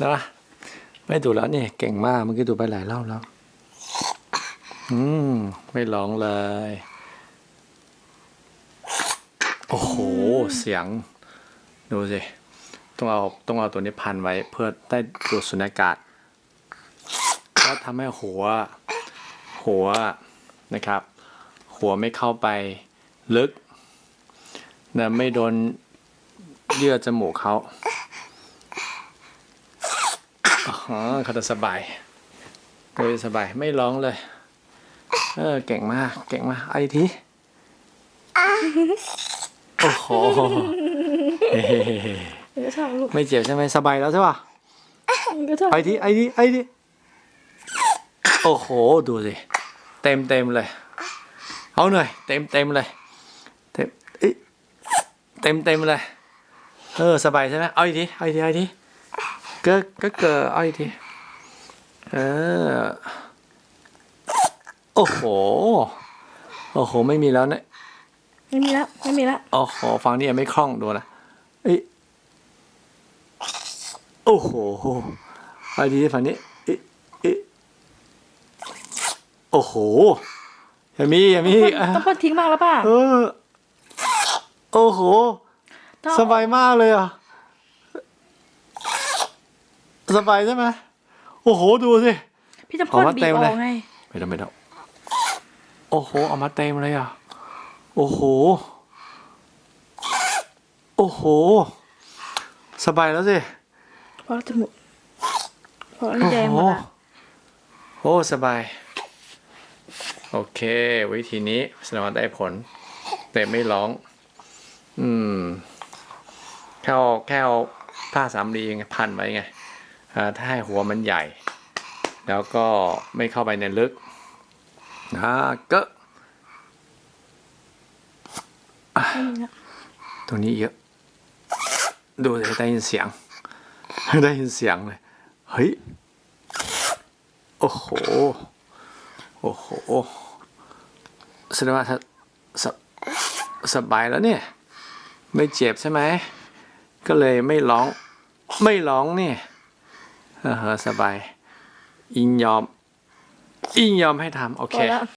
แล้วไม่ดูแล้วนี่เก่งมากเมื่อกี้ดูไปหลายรอบแล้ว อืม ไม่ร้องเลย โอ้โห เสียง ดูสิ ต้องเอาต้องเอาตัวนี้พันไว้เพื่อได้ดูดสุญญากาศแล้วทำให้หัว หัวนะครับ หัวไม่เข้าไปลึกนะไม่โดนเยื่อจมูกเขา อ๋อเขาจะสบายโดยสบายไม่ร้องเลย เออเก่งมาก เก่งมากไอาอีกทีโอ้โหเฮ้มันก็ชอบลูกไม่เจ็บใช่ไหมสบายแล้วใช่ป่ะมันก็ชอบไอาอีกทีไอาอีกทีไอาอีกทีโอ้โหดูสิเต็มเต็มเลย เอาหน่อยเต็มเต็มเลยเต็มเอ้ยเต็มเต็มเลย เออสบายใช่ไหมเอาอีกทีเอาอีกทีเอาอีกที ก็ก็เกิดเอาอีกทีเออ โอ้โห โอ้โห ไม่มีแล้วเนี่ยไม่มีแล้ว ไม่มีแล้ว โอ้โห ฟังนี่ยังไม่คล่องดูนะเอ้ยโอ้โหเอาอีกทีฝั่งนี้เอ๊ะเอ๊ะโอ้โหอย่ามีอย่ามีอะต้องพ่นทิ้งบ้างแล้วป่ะเออ โอ้โหต้องสบายมากเลยอะ สบายใช่ไหมโอ้โหดูสิ พี่จะพ่นเอามาบีเต็บมอเลยอกไงไม่ต้องไม่ต้องโอ้โหเอามาเต็มเลยอะ โอ้โห โอ้โห สบายแล้วสิเพราะจมูกเพราะนี่แดงหมดละโอ้สบาย โอเค วิธีนี้แสดงว่าได้ผล แต่ไม่ร้อง อืมแค่เอาแค่เอาผ้าสามรีไงพันไว้ไงอ่า ถ้าให้หัวมันใหญ่ แล้วก็ไม่เข้าไปในลึกนะก็ตรงนี้เยอะ ดูเลยได้ยินเสียง ได้ยินเสียงเลย เฮ้ย โอ้โห โอ้โหแสดงว่าถ้าสสบายแล้วเนี่ย ไม่เจ็บใช่ไหม ก็เลยไม่ร้อง ไม่ร้องเนี่ย เออสบาย อิงยอม อิงยอมให้ทำโอเค